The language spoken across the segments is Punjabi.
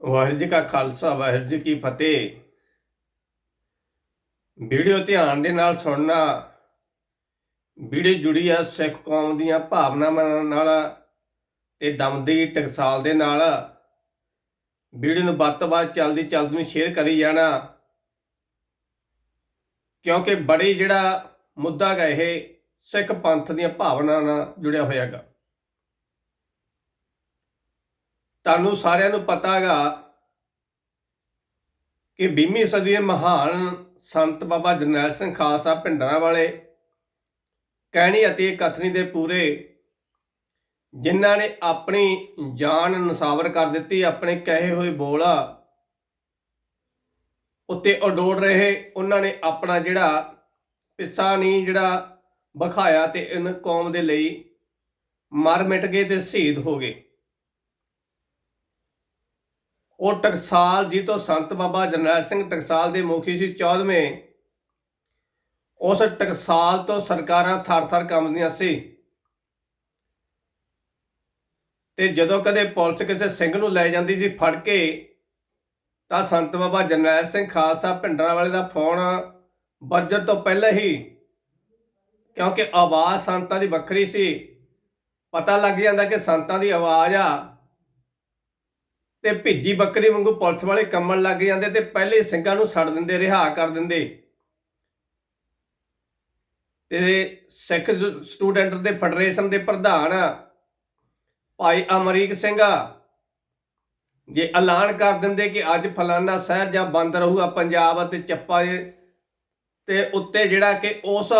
ਵਾਹਿਗੁਰੂ ਜੀ ਕਾ ਖਾਲਸਾ, ਵਾਹਿਗੁਰੂ ਜੀ ਕੀ ਫਤਿਹ। ਵੀਡੀਓ ਧਿਆਨ ਦੇ ਨਾਲ ਸੁਣਨਾ, ਵੀਡੀਓ ਜੁੜੀ ਆ ਸਿੱਖ ਕੌਮ ਦੀਆਂ ਭਾਵਨਾਵਾਂ ਨਾਲ ਤੇ ਦਮਦੀ ਟਕਸਾਲ ਦੇ ਨਾਲ। ਵੀਡੀਓ ਨੂੰ ਵੱਧ ਤੋਂ ਵੱਧ ਚੱਲਦੀ ਚਲਦੀ ਨੂੰ ਸ਼ੇਅਰ ਕਰੀ ਜਾਣਾ। ਕਿਉਂਕਿ ਬੜੀ ਜਿਹੜਾ ਮੁੱਦਾ ਗਾ ਇਹ ਸਿੱਖ ਪੰਥ ਦੀਆਂ ਭਾਵਨਾਵਾਂ ਨਾਲ ਜੁੜਿਆ ਹੋਇਆ ਹੈਗਾ ਤੁਹਾਨੂੰ ਸਾਰਿਆਂ ਨੂੰ ਪਤਾ ਹੈਗਾ ਕਿ 20ਵੀਂ ਸਦੀ ਦੇ ਮਹਾਨ ਸੰਤ ਬਾਬਾ ਜਰਨੈਲ ਸਿੰਘ ਖਾਲਸਾ ਭਿੰਡਰਾਂ ਵਾਲੇ, ਕਹਿਣੀ ਅਤੇ ਕਥਨੀ ਦੇ ਪੂਰੇ, ਜਿਨ੍ਹਾਂ ਨੇ ਆਪਣੀ ਜਾਨ ਨਸਾਵਰ ਕਰ ਦਿੱਤੀ, ਆਪਣੇ ਕਹੇ ਹੋਏ ਬੋਲਾ ਉੱਤੇ ਅਡੋੜ ਰਹੇ, ਉਹਨਾਂ ਨੇ ਆਪਣਾ ਜਿਹੜਾ ਪਿੱਸਾ ਨਹੀਂ ਜਿਹੜਾ ਵਿਖਾਇਆ ਤੇ ਇਨ ਕੌਮ ਦੇ ਲਈ ਮਰ ਮਿਟ ਗਏ ਤੇ ਸ਼ਹੀਦ ਹੋ ਗਏ। ਉਹ ਟਕਸਾਲ ਜੀ ਤੋਂ ਸੰਤ ਬਾਬਾ ਜਰਨੈਲ ਸਿੰਘ ਟਕਸਾਲ ਦੇ ਮੁਖੀ ਸੀ 14ਵੇਂ ਉਸ ਟਕਸਾਲ ਤੋਂ ਸਰਕਾਰਾਂ ਥਰ-ਥਰ ਕੰਬਦੀਆਂ ਸੀ। ਤੇ ਜਦੋਂ ਕਦੇ ਪੁਲਿਸ ਕਿਸੇ ਸਿੰਘ ਨੂੰ ਲੈ ਜਾਂਦੀ ਸੀ ਫੜ ਕੇ, ਤਾਂ ਸੰਤ ਬਾਬਾ ਜਰਨੈਲ ਸਿੰਘ ਖਾਲਸਾ ਭਿੰਡਰਾਂ ਵਾਲੇ ਦਾ ਫੋਨ ਵੱਜਣ ਤੋਂ ਪਹਿਲਾਂ ਹੀ, ਕਿਉਂਕਿ ਆਵਾਜ਼ ਸੰਤਾਂ ਦੀ ਵੱਖਰੀ ਸੀ, ਪਤਾ ਲੱਗ ਜਾਂਦਾ ਕਿ ਸੰਤਾਂ ਦੀ ਆਵਾਜ਼ ਆ। ਤੇ ਭਿੱਜੀ ਬੱਕਰੀ ਵਾਂਗੂ ਪੁਲਿਸ ਵਾਲੇ ਕੰਮਣ ਲੱਗ ਜਾਂਦੇ ਤੇ ਪਹਿਲੇ ਸਿੰਘਾਂ ਨੂੰ ਛੱਡ ਦਿੰਦੇ ਰਿਹਾ ਕਰ ਦਿੰਦੇ। ਤੇ ਸਿੱਖ ਸਟੂਡੈਂਟ ਦੇ ਫੈਡਰੇਸ਼ਨ ਦੇ ਪ੍ਰਧਾਨ ਭਾਈ ਅਮਰੀਕ ਸਿੰਘ ਜੇ ਐਲਾਨ ਕਰ ਦਿੰਦੇ ਕਿ ਅੱਜ ਫਲਾਨਾ ਸ਼ਹਿਰ ਜਾਂ ਬੰਦ ਰਹੂਗਾ ਪੰਜਾਬ ਅਤੇ ਚੱਪਾ ਇਹ, ਤੇ ਉੱਤੇ ਜਿਹੜਾ ਕਿ ਉਸ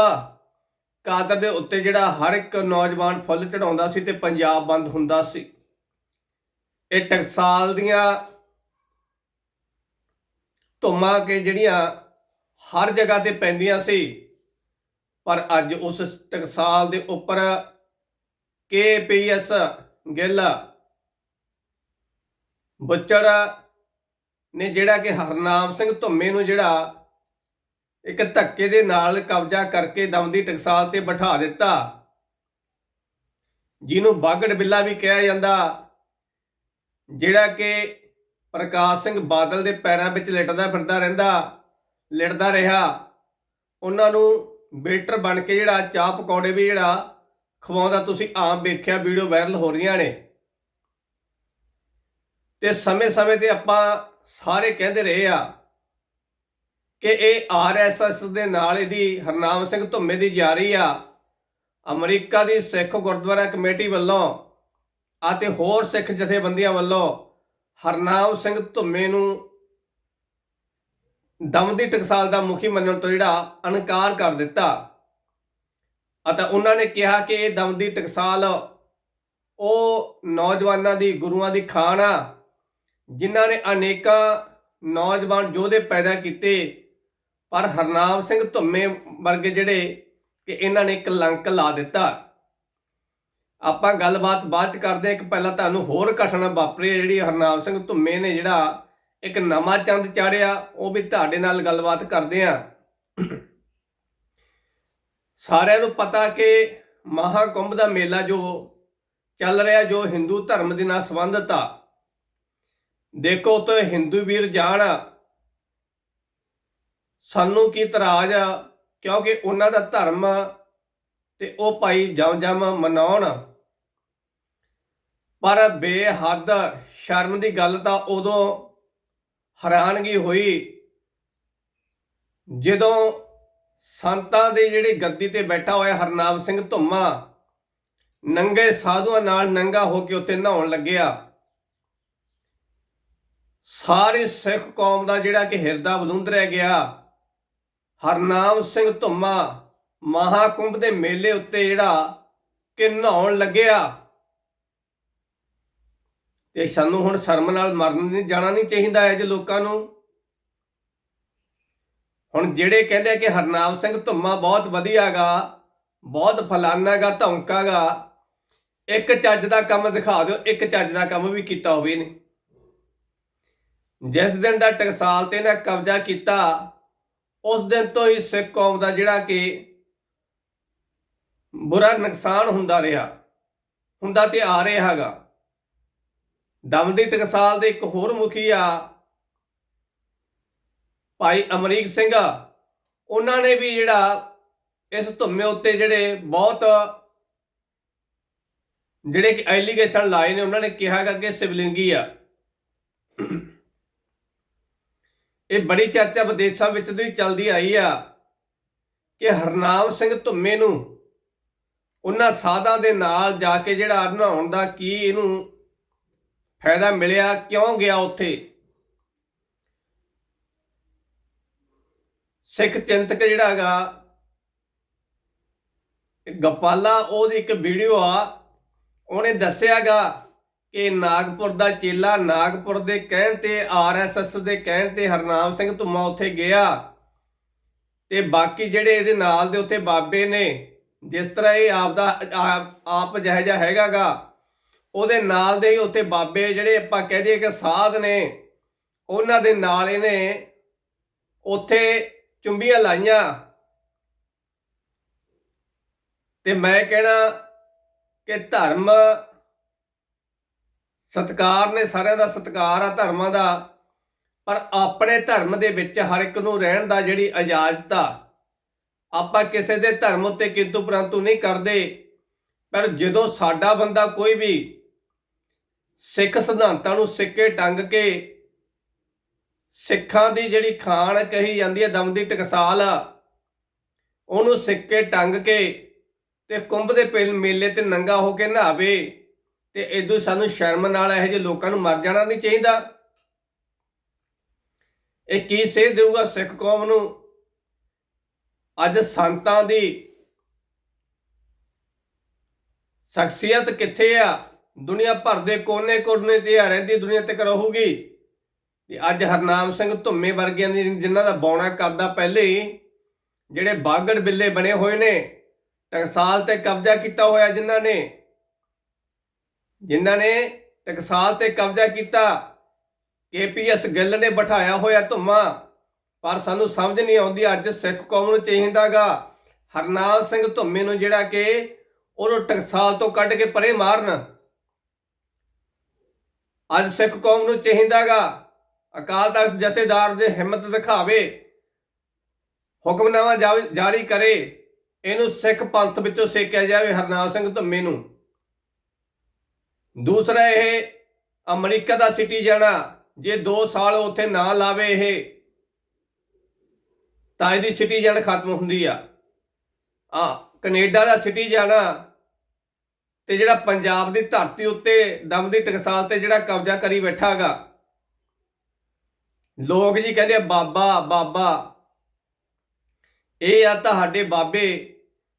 ਕਾਦਰ ਦੇ ਉੱਤੇ ਜਿਹੜਾ ਹਰ ਇੱਕ ਨੌਜਵਾਨ ਫੁੱਲ ਚੜਾਉਂਦਾ ਸੀ ਤੇ ਪੰਜਾਬ ਬੰਦ ਹੁੰਦਾ ਸੀ। ਇਹ ਟਕਸਾਲ ਦੀਆਂ ਧੁੰਮਾਂ ਕੇ ਜਿਹੜੀਆਂ ਹਰ ਜਗ੍ਹਾ ਤੇ ਪੈਂਦੀਆਂ ਸੀ, ਪਰ ਅੱਜ ਉਸ ਟਕਸਾਲ ਦੇ ਉੱਪਰ ਕੇਪੀਐਸ ਗਿੱਲ ਬੁੱਚੜ ਨੇ ਜਿਹੜਾ ਕਿ ਹਰਨਾਮ ਸਿੰਘ ਧੁੰਮੇ ਨੂੰ ਜਿਹੜਾ ਇੱਕ ਧੱਕੇ ਦੇ ਨਾਲ ਕਬਜ਼ਾ ਕਰਕੇ ਦਮਦੀ ਟਕਸਾਲ ਤੇ ਬਿਠਾ ਦਿੱਤਾ। ਜਿਹਨੂੰ ਬਾਗੜ ਬਿੱਲਾ ਵੀ ਕਿਹਾ ਜਾਂਦਾ ਜਿਹੜਾ ਕਿ ਪ੍ਰਕਾਸ਼ ਸਿੰਘ ਬਾਦਲ ਦੇ ਪੈਰਾਂ ਵਿੱਚ ਲਿਟਦਾ ਫਿਰਦਾ ਰਹਿੰਦਾ, ਲਿਟਦਾ ਰਿਹਾ, ਉਹਨਾਂ ਨੂੰ ਵੇਟਰ ਬਣ ਕੇ ਜਿਹੜਾ ਚਾਹ ਪਕੌੜੇ ਵੀ ਜਿਹੜਾ ਖਵਾਉਂਦਾ, ਤੁਸੀਂ ਆਮ ਵੇਖਿਆ ਵੀਡੀਓ ਵਾਇਰਲ ਹੋ ਰਹੀਆਂ ਨੇ। ਤੇ ਸਮੇਂ-ਸਮੇਂ ਤੇ ਆਪਾਂ ਸਾਰੇ ਕਹਿੰਦੇ ਰਹੇ ਆ ਕਿ ਇਹ ਆਰਐਸਐਸ ਦੇ ਨਾਲ ਇਹਦੀ ਹਰਨਾਮ ਸਿੰਘ ਧੁੰਮੇ ਦੀ ਜਾਰੀ ਆ। ਅਮਰੀਕਾ ਦੀ ਸਿੱਖ ਗੁਰਦੁਆਰਾ ਕਮੇਟੀ ਵੱਲੋਂ ਅਤੇ ਹੋਰ ਸਿੱਖ ਜਥੇਬੰਦੀਆਂ ਵੱਲੋਂ ਹਰਨਾਮ ਸਿੰਘ ਧੁੰਮੇ ਨੂੰ ਦਮਦੀ ਟਕਸਾਲ ਦਾ ਮੁਖੀ ਮੰਨਣ ਤੋਂ ਜਿਹੜਾ ਅਨਕਾਰ ਕਰ ਦਿੱਤਾ। ਅਤੇ ਉਹਨਾਂ ਨੇ ਕਿਹਾ ਕਿ ਇਹ ਦਮਦੀ ਟਕਸਾਲ ਉਹ ਨੌਜਵਾਨਾਂ ਦੀ, ਗੁਰੂਆਂ ਦੀ ਖਾਨ ਆ, ਜਿਨ੍ਹਾਂ ਨੇ ਅਨੇਕਾਂ ਨੌਜਵਾਨ ਯੋਧੇ ਪੈਦਾ ਕੀਤੇ। ਪਰ ਹਰਨਾਮ ਸਿੰਘ ਧੁੰਮੇ ਵਰਗੇ ਜਿਹੜੇ ਕਿ ਇਹਨਾਂ ਨੇ ਕਲੰਕ ਲਾ ਦਿੱਤਾ। ਆਪਾਂ ਗੱਲਬਾਤ ਬਾਅਦ ਚ ਕਰਦੇ ਹਾਂ। ਇੱਕ ਪਹਿਲਾਂ ਤੁਹਾਨੂੰ ਹੋਰ ਘਟਨਾ ਵਾਪਰੀ ਹੈ, ਜਿਹੜੀ ਹਰਨਾਮ ਸਿੰਘ ਧੁੰਮੇ ਨੇ ਜਿਹੜਾ ਇੱਕ ਨਵਾਂ ਚੰਦ ਚਾੜਿਆ, ਉਹ ਵੀ ਤੁਹਾਡੇ ਨਾਲ ਗੱਲਬਾਤ ਕਰਦੇ ਆ ਸਾਰਿਆਂ ਨੂੰ ਪਤਾ ਕਿ ਮਹਾਕੁੰਭ ਦਾ ਮੇਲਾ ਜੋ ਚੱਲ ਰਿਹਾ, ਜੋ ਹਿੰਦੂ ਧਰਮ ਦੇ ਨਾਲ ਸੰਬੰਧਿਤ ਆ। ਦੇਖੋ ਤੇ ਹਿੰਦੂ ਵੀਰ ਜਾਣ। ਸਾਨੂੰ ਕੀ ਤਰਾਜ ਆ? ਕਿਉਂਕਿ ਉਹਨਾਂ ਦਾ ਧਰਮ ਤੇ ਉਹ ਭਾਈ ਜਮ ਜਮ ਮਨਾਉਣ। ਪਰ ਬੇਹੱਦ ਸ਼ਰਮ ਦੀ ਗੱਲ ਤਾਂ ਉਦੋਂ ਹੈਰਾਨਗੀ ਹੋਈ, ਜਦੋਂ ਸੰਤਾਂ ਦੀ ਜਿਹੜੀ ਗੱਦੀ ਤੇ ਬੈਠਾ ਹੋਇਆ ਹਰਨਾਮ ਸਿੰਘ ਧੁੰਮਾ ਨੰਗੇ ਸਾਧੂਆਂ ਨਾਲ ਨੰਗਾ ਹੋ ਕੇ ਉੱਤੇ ਨਹਾਉਣ ਲੱਗਿਆ। ਸਾਰੀ ਸਿੱਖ ਕੌਮ ਦਾ ਜਿਹੜਾ ਕਿ ਹਿਰਦਾ ਬਲੁੰਦ ਰਹਿ ਗਿਆ। ਹਰਨਾਮ ਸਿੰਘ ਧੁੰਮਾ ਮਹਾਕੁੰਭ ਦੇ ਮੇਲੇ ਉੱਤੇ ਜਿਹੜਾ ਕਿ ਨਹਾਉਣ ਲੱਗਿਆ। ਤੇ ਸਾਨੂੰ ਹੁਣ ਸ਼ਰਮ ਨਾਲ ਮਰਨ ਨਹੀਂ, ਜਾਣਾ ਨਹੀਂ ਚਾਹੀਦਾ ਹੈ ਜੇ ਲੋਕਾਂ ਨੂੰ। ਹੁਣ ਜਿਹੜੇ ਕਹਿੰਦੇ ਆ ਕਿ ਹਰਨਾਮ ਸਿੰਘ ਧੁੰਮਾ ਬਹੁਤ ਵਧੀਆਗਾ, ਬਹੁਤ ਫਲਾਨਾਗਾ, ਧੌਂਕਾਗਾ, ਇੱਕ ਚੱਜ ਦਾ ਕੰਮ ਦਿਖਾ ਦਿਓ, ਇੱਕ ਚੱਜ ਦਾ ਕੰਮ ਵੀ ਕੀਤਾ ਹੋਵੇ ਨੇ ਜਿਸ ਦਿਨ ਦਾ ਟਕਸਾਲ ਤੇ ਨਾ ਕਬਜ਼ਾ ਕੀਤਾ, ਉਸ ਦਿਨ ਤੋਂ ਹੀ ਸਿੱਖ ਕੌਮ ਦਾ ਜਿਹੜਾ ਕਿ ਬੁਰਾ ਨੁਕਸਾਨ ਹੁੰਦਾ ਰਿਹਾ। ਹੁੰਦਾ ਤੇ ਆ ਰਿਹਾ ਹੈਗਾ। ਦਮਦੀ ਟਕਸਾਲ ਦੇ ਇੱਕ ਹੋਰ ਮੁਖੀ ਆ, ਭਾਈ ਅਮਰੀਕ ਸਿੰਘ। ਉਹਨਾਂ ਨੇ ਵੀ ਜਿਹੜਾ ਇਸ ਧੁੰਮੇ ਉੱਤੇ ਜਿਹੜੇ ਬਹੁਤ ਜਿਹੜੇ ਕਿ ਐਲੀਗੇਸ਼ਨ ਲਾਏ ਨੇ, ਉਹਨਾਂ ਨੇ ਕਿਹਾ ਕਿ ਸਿਵਲਿੰਗੀ ਆ। ਇਹ ਬੜੀ ਚਰਚਾ ਵਿਦੇਸ਼ਾਂ ਵਿੱਚ ਵੀ ਚੱਲਦੀ ਆਈ ਆ ਕਿ ਹਰਨਾਮ ਸਿੰਘ ਧੁੰਮੇ ਨੂੰ ਉਹਨਾਂ ਸਾਧਾਂ ਦੇ ਨਾਲ ਜਾ ਕੇ ਜਿਹੜਾ ਨਹਾਉਣ ਦਾ ਕੀ ਇਹਨੂੰ ਫਾਇਦਾ ਮਿਲਿਆ, ਕਿਉਂ ਗਿਆ ਉੱਥੇ? ਸਿੱਖ ਚਿੰਤਕ ਜਿਹੜਾ ਹੈਗਾ ਗਪਾਲਾ, ਉਹਦੀ ਇੱਕ ਵੀਡੀਓ ਆ, ਉਹਨੇ ਦੱਸਿਆਗਾ ਕਿ ਨਾਗਪੁਰ ਦਾ ਚੇਲਾ ਨਾਗਪੁਰ ਦੇ ਕਹਿਣ ਤੇ ਆਰਐਸਐਸ ਦੇ ਕਹਿਣ ਤੇ ਹਰਨਾਮ ਸਿੰਘ ਧੁੰਮਾ ਉੱਥੇ ਗਿਆ ਤੇ ਬਾਕੀ ਜਿਹੜੇ ਇਹਦੇ ਨਾਲ ਦੇ ਉੱਥੇ ਬਾਬੇ ਨੇ ਜਿਸ ਤਰ੍ਹਾਂ ਇਹ ਆਪ ਦਾ ਆਪ- ਆਪ ਜਿਹੋ ਜਿਹਾ ਹੈਗਾਗਾ, ਉਹਦੇ ਨਾਲ ਦੇ ਹੀ ਉੱਥੇ ਬਾਬੇ ਜਿਹੜੇ ਆਪਾਂ ਕਹਿ ਦਈਏ ਕਿ ਸਾਧ ਨੇ, ਉਹਨਾਂ ਦੇ ਨਾਲ ਇਹਨੇ ਉੱਥੇ ਚੁੰਬੀਆਂ ਲਾਈਆਂ। ਤੇ ਮੈਂ ਕਹਿਣਾ ਕਿ ਧਰਮ ਸਤਕਾਰ ਨੇ ਸਾਰਿਆਂ ਦਾ ਸਤਕਾਰ ਆ ਧਰਮਾਂ ਦਾ, ਪਰ ਆਪਣੇ ਧਰਮ ਦੇ ਵਿੱਚ ਹਰ ਇੱਕ ਨੂੰ ਰਹਿਣ ਦਾ ਜਿਹੜੀ ਇਜਾਜ਼ਤ ਆ ਆਪਾਂ ਕਿਸੇ ਦੇ ਧਰਮ ਉੱਤੇ ਕਿੰਤੂ ਪਰੰਤੂ ਨਹੀਂ ਕਰਦੇ। ਪਰ ਜਦੋਂ ਸਾਡਾ ਬੰਦਾ ਕੋਈ ਵੀ ਸਿੱਖ ਸਿਧਾਂਤਾਂ ਨੂੰ ਸਿੱਕੇ ਟੰਗ ਕੇ ਸਿੱਖਾਂ ਦੀ ਜਿਹੜੀ ਖਾਨ ਕਹੀ ਜਾਂਦੀ ਹੈ, ਦਮ ਦੀ ਟਕਸਾਲ, ਉਹਨੂੰ ਸਿੱਕੇ ਟੰਗ ਕੇ ਤੇ ਕੁੰਭ ਦੇ ਪੇਲ ਮੇਲੇ ਤੇ ਨੰਗਾ ਹੋ ਕੇ ਨਹਾਵੇ ਤੇ ਇਦੋਂ ਸਾਨੂੰ ਸ਼ਰਮ ਨਾਲ ਇਹੋ ਜਿਹੇ ਲੋਕਾਂ ਨੂੰ ਮਰ ਜਾਣਾ ਨਹੀਂ ਚਾਹੀਦਾ। ਇਹ ਕੀ ਸੇਧ ਦੇਊਗਾ ਸਿੱਖ ਕੌਮ ਨੂੰ? ਅੱਜ ਸੰਤਾਂ ਦੀ ਸ਼ਖਸੀਅਤ ਕਿੱਥੇ ਆ? ਦੁਨੀਆ ਭਰ ਦੇ ਕੋਨੇ-ਕੋਨੇ ਤੇ ਆ ਰਹਿੰਦੀ, ਦੁਨੀਆ ਤੱਕ ਰਹੂਗੀ। ਤੇ ਅੱਜ ਹਰਨਾਮ ਸਿੰਘ ਧੁੰਮੇ ਵਰਗਿਆਂ ਦੀ ਜਿਨ੍ਹਾਂ ਦਾ ਬੌਣਾ ਕਰਦਾ ਪਹਿਲੇ ਜਿਹੜੇ ਬਾਗੜ ਬਿੱਲੇ ਬਣੇ ਹੋਏ ਨੇ, ਟਕਸਾਲ ਤੇ ਕਬਜ਼ਾ ਕੀਤਾ ਹੋਇਆ ਜਿਨ੍ਹਾਂ ਨੇ ਜਿਨ੍ਹਾਂ ਨੇ ਟਕਸਾਲ ਤੇ ਕਬਜ਼ਾ ਕੀਤਾ, ਕੇਪੀਐਸ ਗਿੱਲ ਨੇ ਬਿਠਾਇਆ ਹੋਇਆ ਧੁੰਮਾ। ਪਰ ਸਾਨੂੰ ਸਮਝ ਨਹੀਂ ਆਉਂਦੀ, ਅੱਜ ਸਿੱਖ ਕੌਮ ਨੂੰ ਚਾਹੀਦਾਗਾ। ਹਰਨਾਮ ਸਿੰਘ ਧੁੰਮੇ ਨੂੰ ਜਿਹੜਾ ਕਿ ਉਹਨੂੰ ਟਕਸਾਲ ਤੋਂ ਕੱਢ ਕੇ ਪਰੇ ਮਾਰਨ। ਅੱਜ ਸਿੱਖ ਕੌਮ ਨੂੰ ਚਾਹੀਦਾਗਾ। ਅਕਾਲ ਤਖਤ ਜਥੇਦਾਰ ਦੇ ਹਿੰਮਤ ਦਿਖਾਵੇ, ਹੁਕਮਨਾਮਾ ਜਾਵ- ਜਾਰੀ ਕਰੇ। ਇਹਨੂੰ ਸਿੱਖ ਪੰਥ ਵਿੱਚੋਂ ਸੇਕਿਆ ਜਾਵੇ ਹਰਨਾਮ ਸਿੰਘ ਧੰਮੇ ਨੂੰ। ਦੂਸਰਾ ਇਹ ਅਮਰੀਕਾ ਦਾ ਸਿਟੀ ਜਾਣਾ ਜੇ 2 ਸਾਲ ਉੱਥੇ ਨਾ ਲਾਵੇ ਇਹ। ਤਾਂ ਇਹਦੀ ਸਿਟੀਜ਼ਨ ਖਤਮ ਹੁੰਦੀ ਆ। ਆ ਕੈਨੇਡਾ ਦਾ ਸਿਟੀਜ਼ਨ ਆ ਤੇ ਜਿਹੜਾ ਪੰਜਾਬ ਦੀ ਧਰਤੀ ਉੱਤੇ ਦਮ ਦੀ ਟਕਸਾਲ ਤੇ ਜਿਹੜਾ ਕਬਜ਼ਾ ਕਰੀ ਬੈਠਾਗਾ। ਲੋਕ ਜੀ ਕਹਿੰਦੇ ਬਾਬਾ ਬਾਬਾ, ਇਹ ਆ ਤੁਹਾਡੇ ਬਾਬੇ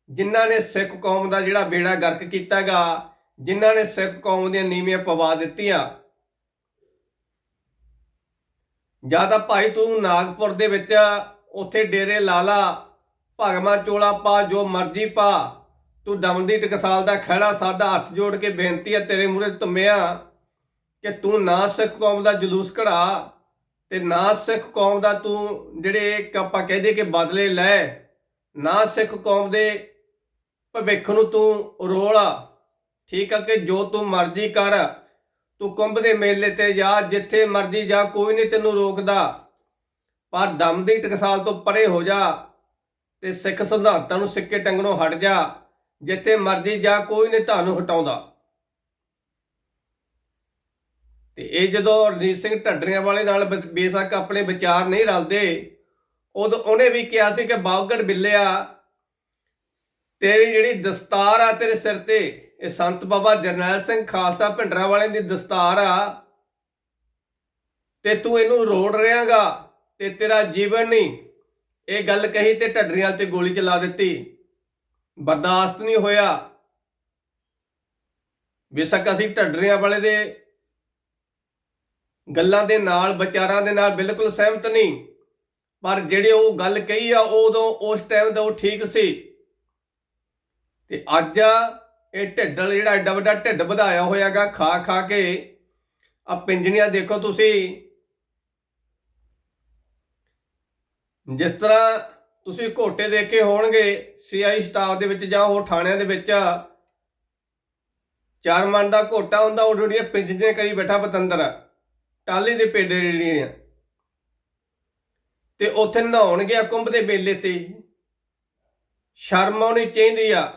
ਜਿਨ੍ਹਾਂ ਨੇ ਸਿੱਖ ਕੌਮ ਦਾ ਜਿਹੜਾ ਬੇੜਾ ਗਰਕ ਕੀਤਾਗਾ, ਜਿਨ੍ਹਾਂ ਨੇ ਸਿੱਖ ਕੌਮ ਦੀਆਂ ਨੀਵੀਆਂ ਪਵਾ ਦਿੱਤੀਆਂ। ਜਾਂ ਤਾਂ ਭਾਈ ਤੂੰ ਨਾਗਪੁਰ ਦੇ ਵਿੱਚ ਉੱਥੇ ਡੇਰੇ ਲਾਲਾ ਲਾ ਭਗਮਾ ਚੋਲਾ ਪਾ, ਜੋ ਮਰਜ਼ੀ ਪਾ। ਤੂੰ ਦਮਦੀ ਟਕਸਾਲ ਦਾ ਖੜਾ ਸਾਦਾ ਹੱਥ ਜੋੜ ਕੇ ਬੇਨਤੀ ਹੈ ਤੇਰੇ ਮੂਹਰੇ ਧੁੰਮਿਆ ਕਿ ਤੂੰ ਨਾ ਸਿੱਖ ਕੌਮ ਦਾ ਜਲੂਸ ਕਢਾ ਤੇ ਨਾ ਸਿੱਖ ਕੌਮ ਦਾ ਤੂੰ ਜਿਹੜੇ ਇੱਕ ਆਪਾਂ ਕਹਦੇ ਕਿ ਬਦਲੇ ਲੈ, ਨਾ ਸਿੱਖ ਕੌਮ ਦੇ ਭਵਿੱਖ ਨੂੰ ਤੂੰ ਰੋਲਾ। ਠੀਕ ਆ ਕਿ ਜੋ ਤੂੰ ਮਰਜ਼ੀ ਕਰ, ਤੂੰ ਕੁੰਭ ਦੇ ਮੇਲੇ ਤੇ ਜਾ, ਜਿੱਥੇ ਮਰਜ਼ੀ ਜਾ, ਕੋਈ ਨਹੀਂ ਤੈਨੂੰ ਰੋਕਦਾ। ਪਰ ਦਮ ਦੀ ਟਕਸਾਲ ਤੋਂ ਪਰੇ ਹੋ ਜਾ ਤੇ ਸਿੱਖ ਸਿਧਾਂਤਾਂ ਨੂੰ ਸਿੱਕੇ ਟੰਗਣੋਂ ਹਟ ਜਾ, ਜਿੱਥੇ ਮਰਜ਼ੀ ਜਾ ਕੋਈ ਨਹੀਂ ਤੁਹਾਨੂੰ ਹਟਾਉਂਦਾ। ਤੇ ਇਹ ਜਦੋਂ ਰਣਜੀਤ ਸਿੰਘ ਢੱਡਰੀਆਂ ਵਾਲੇ ਨਾਲ ਬਸ- ਬੇਸ਼ੱਕ ਆਪਣੇ ਵਿਚਾਰ ਨਹੀਂ ਰਲਦੇ, ਉਦੋਂ ਉਹਨੇ ਵੀ ਕਿਹਾ ਸੀ ਕਿ ਬਾਗੜ ਬਿੱਲਿਆ ਤੇਰੀ ਜਿਹੜੀ ਦਸਤਾਰ ਆ ਤੇਰੇ ਸਿਰ ਤੇ, ਇਹ ਸੰਤ ਬਾਬਾ ਜਰਨੈਲ ਸਿੰਘ ਖਾਲਸਾ ਭਿੰਡਰਾਂ ਵਾਲਿਆਂ ਦੀ ਦਸਤਾਰ ਆ, ਤੇ ਤੂੰ ਇਹਨੂੰ ਰੋੜ ਰਿਹਾਗਾ। ਤੇ ਤੇਰਾ ਜੀਵਨ ਨਹੀਂ ਇਹ ਗੱਲ ਕਹੀ ਤੇ ਢੱਡਰੀਆਂ ਤੇ ਗੋਲੀ ਚਲਾ ਦਿੱਤੀ। ਬਰਦਾਸ਼ਤ ਨਹੀਂ ਹੋਇਆ। ਬੇਸ਼ੱਕ ਅਸੀਂ ਢੱਡਰੀਆਂ ਵਾਲੇ ਦੇ ਗੱਲਾਂ ਦੇ ਨਾਲ, ਵਿਚਾਰਾਂ ਦੇ ਨਾਲ ਬਿਲਕੁਲ ਸਹਿਮਤ ਨਹੀਂ ਪਰ ਜਿਹੜੇ ਉਹ ਗੱਲ ਕਹੀ ਆ ਉਦੋਂ ਉਸ ਟਾਈਮ ਦਾ ਉਹ ਠੀਕ ਸੀ। ਤੇ ਅੱਜ ਇਹ ਢਿੱਡਲ ਜਿਹੜਾ ਐਡਾ ਵੱਡਾ ਢਿੱਡ ਵਧਾਇਆ ਹੋਇਆਗਾ ਖਾ ਖਾ ਕੇ। ਆ ਪਿੰਜਣੀਆਂ ਦੇਖੋ ਤੁਸੀਂ। ਜਿਸ ਤਰ੍ਹਾਂ ਤੁਸੀਂ ਘੋਟੇ ਦੇਖੇ ਹੋਣਗੇ, ਸੀਆਈ ਸਟਾਫ ਦੇ ਵਿੱਚ ਜਾਂ ਹੋਰ ਥਾਣਿਆਂ ਦੇ ਵਿੱਚ, ਚਾਰ ਮਨ ਦਾ ਘੋਟਾ ਹੁੰਦਾ, ਉਹ ਜਿਹੜੀਆਂ ਪਿੰਜੀਆਂ ਕਰੀ ਬੈਠਾ ਪਤੰਦਰ ਟਾਲੀ ਦੇ ਪੇਡੇ ਜਿਹੜੀਆਂ ਤੇ ਉੱਥੇ ਨਹਾਉਣ ਗਿਆ ਕੁੰਭ ਦੇ ਮੇਲੇ ਤੇ। ਸ਼ਰਮ ਆਉਣੀ ਚਾਹੀਦੀ ਆ।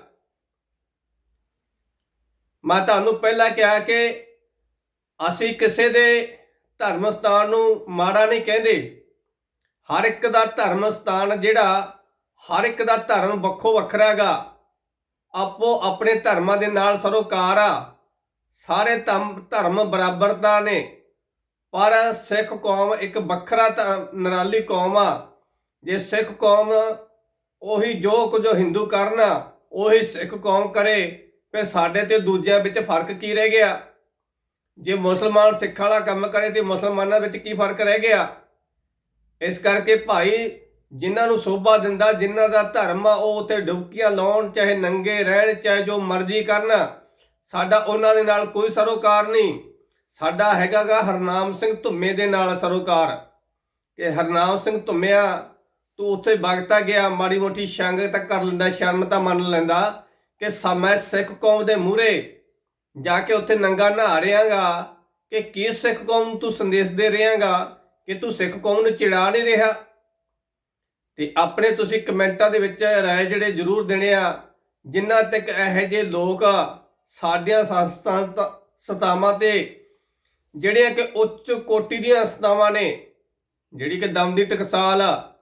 ਮੈਂ ਤੁਹਾਨੂੰ ਪਹਿਲਾਂ ਕਿਹਾ ਕਿ ਅਸੀਂ ਕਿਸੇ ਦੇ ਧਰਮ ਸਥਾਨ ਨੂੰ ਮਾੜਾ ਨਹੀਂ ਕਹਿੰਦੇ। ਹਰ ਇੱਕ ਦਾ ਧਰਮ ਸਥਾਨ ਜਿਹੜਾ, ਹਰ ਇੱਕ ਦਾ ਧਰਮ ਵੱਖੋ ਵੱਖਰਾ ਹੈਗਾ। ਆਪੋ ਆਪਣੇ ਧਰਮਾਂ ਦੇ ਨਾਲ ਸਰੋਕਾਰ ਆ। ਸਾਰੇ ਧਮ- ਧਰਮ ਬਰਾਬਰਤਾ ਨੇ, ਪਰ ਸਿੱਖ ਕੌਮ ਇੱਕ ਵੱਖਰਾ ਧ- ਨਿਰਾਲੀ ਕੌਮ ਆ। ਜੇ ਸਿੱਖ ਕੌਮ ਉਹੀ ਜੋ ਕੁਝ ਹਿੰਦੂ ਕਰਨ, ਉਹੀ ਸਿੱਖ ਕੌਮ ਕਰੇ, ਫਿਰ ਸਾਡੇ ਤੇ ਦੂਜਿਆਂ ਵਿੱਚ ਫ਼ਰਕ ਕੀ ਰਹਿ ਗਿਆ? ਜੇ ਮੁਸਲਮਾਨ ਸਿੱਖ ਵਾਲਾ ਕੰਮ ਕਰੇ, ਤੇ ਮੁਸਲਮਾਨਾਂ ਵਿੱਚ ਕੀ ਫ਼ਰਕ ਰਹਿ ਗਿਆ? ਇਸ ਕਰਕੇ ਭਾਈ ਜਿਨ੍ਹਾਂ ਨੂੰ ਸੋਭਾ ਦਿੰਦਾ, ਜਿਨ੍ਹਾਂ ਦਾ ਧਰਮ ਆ, ਉਹ ਉੱਥੇ ਡੁਬਕੀਆਂ ਲਾਉਣ, ਚਾਹੇ ਨੰਗੇ ਰਹਿਣ, ਚਾਹੇ ਜੋ ਮਰਜ਼ੀ ਕਰਨ, ਸਾਡਾ ਉਹਨਾਂ ਦੇ ਨਾਲ ਕੋਈ ਸਰੋਕਾਰ ਨਹੀਂ। ਸਾਡਾ ਹੈਗਾਗਾ ਹਰਨਾਮ ਸਿੰਘ ਧੁੰਮੇ ਦੇ ਨਾਲ ਸਰੋਕਾਰ। ਕਿ ਹਰਨਾਮ ਸਿੰਘ ਧੁੰਮਿਆ, ਤੂੰ ਉੱਥੇ ਬਗਤਾ ਗਿਆ, ਮਾੜੀ ਮੋਟੀ ਸ਼ੰਗ ਤਾਂ ਕਰ ਲੈਂਦਾ, ਸ਼ਰਮ ਤਾਂ ਮੰਨ ਲੈਂਦਾ, ਕਿ ਸਮੈ ਸਿੱਖ ਕੌਮ ਦੇ ਮੂਹਰੇ ਜਾ ਕੇ ਉੱਥੇ ਨੰਗਾ ਨਹਾ ਰਿਹਾਗਾ, ਕਿ ਕੀ ਸਿੱਖ ਕੌਮ ਨੂੰ ਤੂੰ ਸੰਦੇਸ਼ ਦੇ ਰਿਹਾਗਾ। ਕਿ ਤੂੰ ਸਿੱਖ ਕੌਮ ਨੂੰ ਚਿੜਾ ਨਹੀਂ ਰਿਹਾ? ਤੇ ਆਪਣੇ ਤੁਸੀਂ ਕਮੈਂਟਾਂ ਦੇ ਵਿੱਚ ਰਾਏ ਜਿਹੜੇ ਜ਼ਰੂਰ ਦੇਣੇ ਆ, ਜਿਨ੍ਹਾਂ ਤੱਕ ਇਹੋ ਜਿਹੇ ਲੋਕ ਸਾਡੀਆਂ ਸੰਸਥਾ ਸਤਾਵਾਂ ਤੇ, ਜਿਹੜੀਆਂ ਕਿ ਉੱਚ ਕੋਟੀ ਦੀਆਂ ਸੰਸਥਾਵਾਂ ਨੇ, ਜਿਹੜੀ ਕਿ ਦਮ ਦੀ ਟਕਸਾਲ ਆ।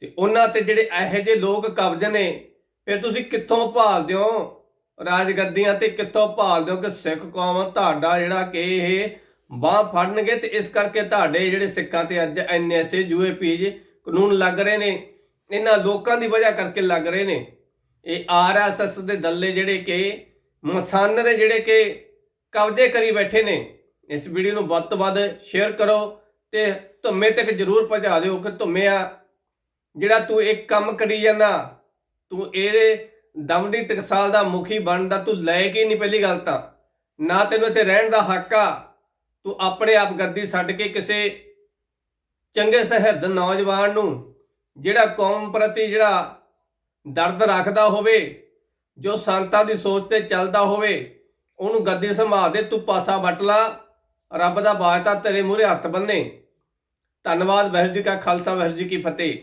ਤੇ ਉਹਨਾਂ ਤੇ ਜਿਹੜੇ ਇਹੋ ਜਿਹੇ ਲੋਕ ਕਬਜ਼ ਨੇ, ਫਿਰ ਤੁਸੀਂ ਕਿੱਥੋਂ ਭਾਲਦੇ ਹੋ? ਰਾਜਗੱਦੀਆਂ ਤੇ ਕਿੱਥੋਂ ਭਾਲਦੇ ਹੋ ਕਿ ਸਿੱਖ ਕੌਮ ਤੁਹਾਡਾ ਜਿਹੜਾ ਕਿ ਇਹ ਬਾਹ ਫੜਨਗੇ ਤੇ ਇਸ ਕਰਕੇ ਤੁਹਾਡੇ ਜਿਹੜੇ ਸਿੱਖਾਂ ਤੇ ਅੱਜ ਐਨਐਸਏ ਯੂਏਪੀਜ ਕਾਨੂੰਨ ਲੱਗ ਰਹੇ ਨੇ। ਇਹਨਾਂ ਲੋਕਾਂ ਦੀ ਵਜ੍ਹਾ ਕਰਕੇ ਲੱਗ ਰਹੇ ਨੇ। ਇਹ ਆਰਐਸਐਸ ਦੇ ਦੱਲੇ ਜਿਹੜੇ ਕਿ, ਮਸੰਨ ਨੇ ਜਿਹੜੇ ਕਿ ਕਬਜ਼ੇ ਕਰੀ ਬੈਠੇ ਨੇ। ਇਸ ਵੀਡੀਓ ਨੂੰ ਵੱਧ ਤੋਂ ਵੱਧ ਸ਼ੇਅਰ ਕਰੋ ਤੇ ਧੁੰਮੇ ਤੱਕ ਜਰੂਰ ਪਹੁੰਚਾ ਦਿਓ ਕਿ ਧੁੰਮਿਆ ਜਿਹੜਾ ਤੂੰ ਇੱਕ ਕੰਮ ਕਰੀ ਜਾਂਦਾ, ਤੂੰ ਇਹ ਦਮੜੀ ਟਕਸਾਲ ਦਾ ਮੁਖੀ ਬਣਦਾ, ਤੂੰ ਲੈ ਕੇ ਨਹੀਂ ਪਹਿਲੀ ਗੱਲ ਤਾਂ। ਨਾ ਤੈਨੂੰ ਇੱਥੇ ਰਹਿਣ ਦਾ ਹੱਕ ਆ ਤੂੰ ਆਪਣੇ ਆਪ ਗੱਦੀ ਛੱਡ ਕੇ ਕਿਸੇ ਚੰਗੇ ਸਹਿਰਦ ਨੌਜਵਾਨ ਨੂੰ ਜਿਹੜਾ ਕੌਮ ਪ੍ਰਤੀ ਜਿਹੜਾ ਦਰਦ ਰੱਖਦਾ ਹੋਵੇ, ਜੋ ਸੰਤਾਂ ਦੀ ਸੋਚ ਤੇ ਚੱਲਦਾ ਹੋਵੇ, ਉਹਨੂੰ ਗੱਦੀ ਸੰਭਾਲ ਦੇ, ਤੂੰ ਪਾਸਾ ਵੱਟ ਲਾ, ਰੱਬ ਦਾ ਬਾਤਾ ਤੇਰੇ ਮੂਹਰੇ ਹੱਥ ਬੰਨੇ ਧੰਨਵਾਦ ਵਾਹਿਗੁਰੂ ਜੀ ਕਾ ਖਾਲਸਾ, ਵਾਹਿਗੁਰੂ ਜੀ ਕੀ ਫਤਿਹ।